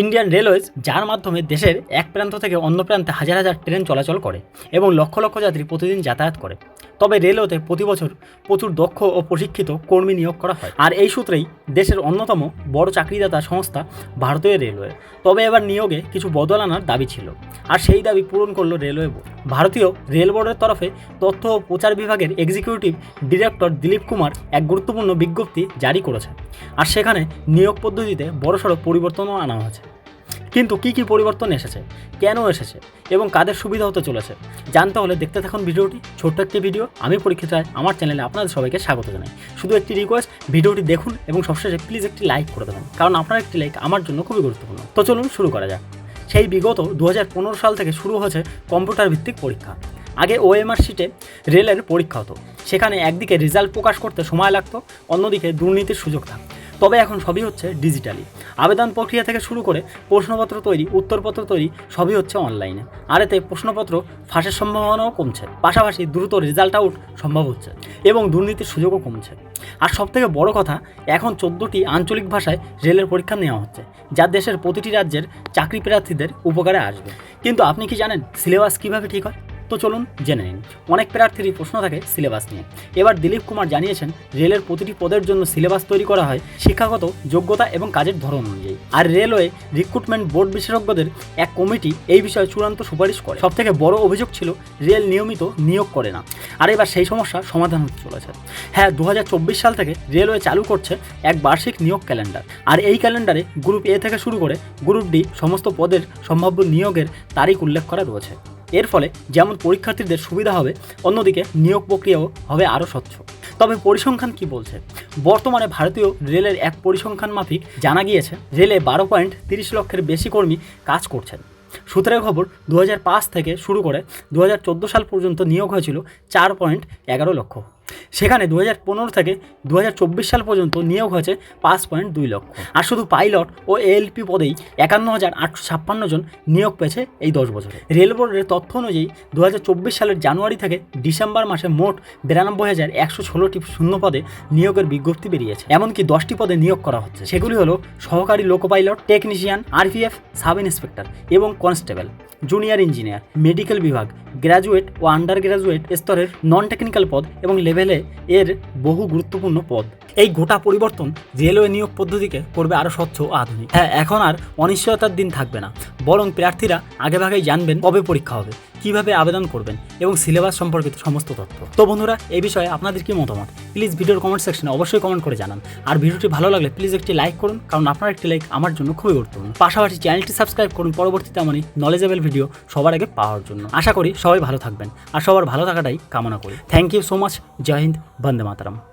Indian railways, যার মাধ্যমে দেশের এক প্রান্ত থেকে অন্য প্রান্তে হাজার হাজার ট্রেন চলাচল করে এবং লক্ষ লক্ষ যাত্রী প্রতিদিন যাতায়াত করে। তবে রেলওয়েতে প্রতি বছর প্রচুর দক্ষ ও প্রশিক্ষিত কর্মী নিয়োগ করা হয়। আর এই সূত্রেই দেশের অন্যতম বড় চাকরিদাতা সংস্থা ভারতীয় রেলওয়ে। তবে এবার নিয়োগে কিছু বদল আনার দাবি ছিল। আর সেই দাবি পূরণ করল রেলওয়ে বোর্ড। ভারতীয় রেল বোর্ডের তরফে তথ্য ও প্রচার বিভাগের এক্সিকিউটিভ ডিরেক্টর দিলীপ কুমার এক গুরুত্বপূর্ণ বিজ্ঞপ্তি জারি করেছেন। আর সেখানে নিয়োগ পদ্ধতিতে বড়সড় পরিবর্তনও আনা হয়েছে। কিন্তু কি কি পরিবর্তন এসেছে? কেন এসেছে? এবং কাদের সুবিধা হতে চলেছে? জানতে হলে দেখতে থাকুন ভিডিওটি। ছোট্ট একটি ভিডিও। আমি পরীক্ষিত রায় আমার চ্যানেলে আপনাদের সবাইকে স্বাগত জানাই। শুধু একটি রিকোয়েস্ট ভিডিওটি দেখুন এবং সবশেষে প্লিজ একটি লাইক করে দেবেন। কারণ আপনার একটি লাইক আমার জন্য খুবই গুরুত্বপূর্ণ। তো চলুন শুরু করা যাক। সেই বিগত দু হাজার পনেরো সাল থেকে শুরু হয়েছে কম্পিউটার ভিত্তিক পরীক্ষা। আগে ওএমআর শিটে রেলের পরীক্ষা হতো। সেখানে একদিকে রেজাল্ট প্রকাশ করতে সময় লাগতো, অন্যদিকে দুর্নীতির সুযোগ থাকতো। তবে এখন সবই হচ্ছে ডিজিটালি। আবেদন প্রক্রিয়া থেকে শুরু করে প্রশ্নপত্র তৈরি, উত্তরপত্র তৈরি, সবই হচ্ছে অনলাইনে। আর এতে প্রশ্নপত্র ফাঁসের সম্ভাবনাও কমছে। পাশাপাশি দ্রুত রেজাল্ট আউট সম্ভব হচ্ছে এবং দুর্নীতির সুযোগও কমছে। আর সবথেকে বড় কথা, এখন চোদ্দোটি আঞ্চলিক ভাষায় রেলের পরীক্ষা নেওয়া হচ্ছে, যা দেশের প্রতিটি রাজ্যের চাকরি প্রার্থীদের উপকারে আসবে। কিন্তু আপনি কি জানেন সিলেবাস কীভাবে ঠিক হয়? তো চলুন জেনে নিন। অনেক প্রার্থীরই প্রশ্ন থাকে সিলেবাস নিয়ে। এবার দিলীপ কুমার জানিয়েছেন, রেলের প্রতিটি পদের জন্য সিলেবাস তৈরি করা হয় শিক্ষাগত যোগ্যতা এবং কাজের ধরন অনুযায়ী। আর রেলওয়ে রিক্রুটমেন্ট বোর্ড বিশেষজ্ঞদের এক কমিটি এই বিষয়ে চূড়ান্ত সুপারিশ করে। সবথেকে বড় অভিযোগ ছিল, রেল নিয়মিত নিয়োগ করে না। আর এবার সেই সমস্যার সমাধান হতে চলেছে। হ্যাঁ দু হাজার চব্বিশ সাল থেকে রেলওয়ে চালু করছে এক বার্ষিক নিয়োগ ক্যালেন্ডার। আর এই ক্যালেন্ডারে গ্রুপ এ থেকে শুরু করে গ্রুপ ডি সমস্ত পদের সম্ভাব্য নিয়োগের তারিখ উল্লেখ করা রয়েছে। এর ফলে যেমন পরীক্ষার্থীদের সুবিধা হবে, অন্যদিকে নিয়োগ প্রক্রিয়াও হবে আরও স্বচ্ছ। তবে পরিসংখ্যান কি বলছে? বর্তমানে ভারতীয় রেলের এক পরিসংখ্যান মাফিক জানা গিয়েছে, রেলে বারো পয়েন্ট তিরিশ লক্ষের বেশি কর্মী কাজ করছেন। সূত্রের খবর দু হাজার পাঁচ থেকে শুরু করে দু হাজার চোদ্দ সাল পর্যন্ত নিয়োগ হয়েছিল চার পয়েন্ট এগারো লক্ষ। সেখানে দু হাজার পনেরো থেকে দু হাজার চব্বিশ সাল পর্যন্ত নিয়োগ হয়েছে পাঁচ পয়েন্ট দুই লক্ষ। আর শুধু পাইলট ও এএলপি পদেই একান্ন হাজার আটশো ছাপ্পান্ন জন নিয়োগ পেয়েছে এই দশ বছরে। রেল বোর্ডের তথ্য অনুযায়ী দু হাজার চব্বিশ সালের জানুয়ারি থেকে ডিসেম্বর মাসে মোট বিরানব্বই হাজার একশো ষোলোটি শূন্য পদে নিয়োগের বিজ্ঞপ্তি বেরিয়েছে। এমনকি দশটি পদে নিয়োগ করা হচ্ছে। সেগুলি হলো সহকারী loco pilot, technician, RPF, sub inspector এবং কনস্টেবল। জুনিয়র ইঞ্জিনিয়ার, মেডিকেল বিভাগ গ্র্যাজুয়েট ও আন্ডার গ্র্যাজুয়েট স্তরের নন টেকনিক্যাল পদ এবং লেভেলে এর বহু গুরুত্বপূর্ণ পদ। এই গোটা পরিবর্তন রেলওয়ে নিয়োগ পদ্ধতিকে করবে আরও স্বচ্ছ ও আধুনিক। হ্যাঁ এখন আর অনিশ্চয়তার দিন থাকবে না। বরং প্রার্থীরা আগেভাগেই জানবেন কবে পরীক্ষা হবে। কীভাবে আবেদন করবেন এবং সিলেবাস সম্পর্কিত সমস্ত তথ্য। তো বন্ধুরা, এই বিষয়ে আপনাদের কি মতামত? প্লিজ ভিডিওর কমেন্ট সেকশনে অবশ্যই কমেন্ট করে জানান। আর ভিডিওটি ভালো লাগলে প্লিজ একটি লাইক করুন, কারণ আপনার একটি লাইক আমার জন্য খুবই গুরুত্বপূর্ণ। পাশাপাশি চ্যানেলটি সাবস্ক্রাইব করুন, পরবর্তীতে আমি নলেজেবল ভিডিও সবার আগে পাওয়ার জন্য। আশা করি সবাই ভালো থাকবেন। আর সবার ভালো থাকাটাই কামনা করি। Thank you so much Jai Hind, Vande Mataram.